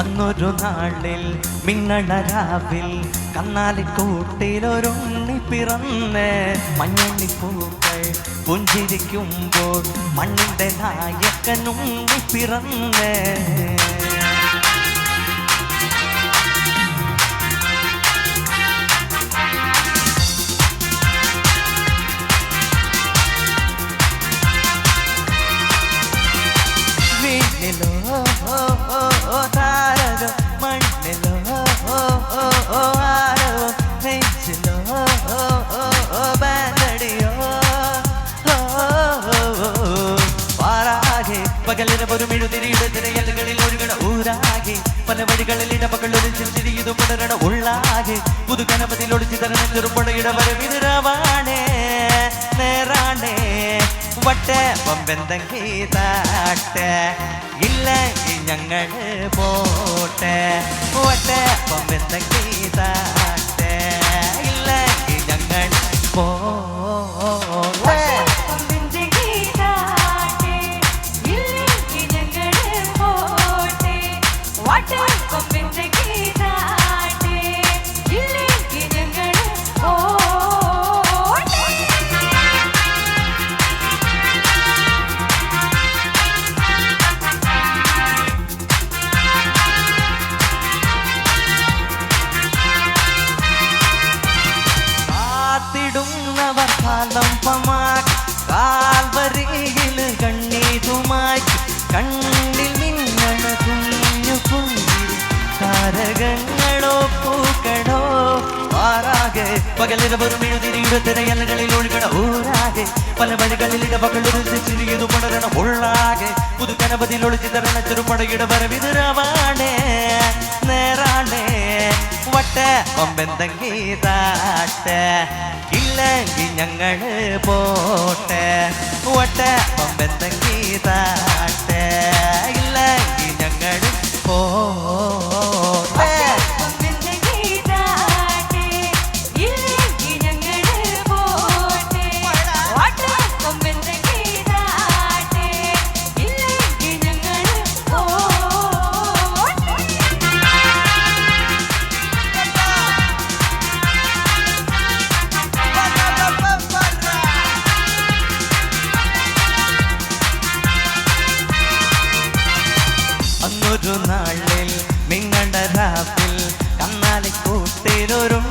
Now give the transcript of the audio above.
അന്നൊരു നാളിൽ മിന്നണരാവിൽ കന്നാലിക്കൂട്ടിലൊരുണ്ണി പിറന്ന് മഞ്ഞണ്ണി പൂക്കൾ പുഞ്ചിരിക്കുമ്പോൾ മണ്ണിന്റെ നായക്കനുണ്ണി പിറന്ന്. വീണിലോ താരകം മണ്ണിലോ ആരവം നെഞ്ചിലോ ബാലടിയോ പാറാകെ പകലിന് ഒരു മെഴുതിരിയുടെ തിരയലുകളിൽ ഒഴുകണ ഊരാകെ പല വഴികളിൽ ഇടപകളൊരു ചിരിಇದು പടരണ ഉള്ളാകെ പുതുകനപതിൽ ഒളിച്ചു തരണം ചെറുപ്പടയുടെ വരവിതിരവാണേ നേരാണേ വട്ടെ പമ്പെന്തെങ്കി താട്ടെ ഇല്ലെങ്കിൽ ഞങ്ങൾ പോട്ടെ. വട്ടെ പമ്പെന്തെങ്കി താട്ടെ ഇല്ലെങ്കിൽ ഞങ്ങൾ പോട്ടെ. കൊമ്പിന്റെ ഗീതാട്ടെ ഇല്ലെങ്കിൽ താരകങ്ങളോ പൂക്കളോ? ആറാകെ പകലിരവറും എഴുതിരിയുടെ തിരയലകളിൽ ഒഴുകണ ഊരാകെ. പല വഴികളിൽ ഇടപകളൊരു ചിരിയതു പടരണ ഉള്ളാകെ. പുതുക്കനപതിൽ ഒളിച്ചു തരണ ചെറുപടയുടെ വരവിതിരവാണേ. നേരാണേ. വട്ട പമ്പെന്തെങ്കി താട്ട ഇല്ലെങ്കിൽ ഞങ്ങൾ പോട്ടെ. കന്നാലിക്കൂട്ടിലൊരുണ്ണി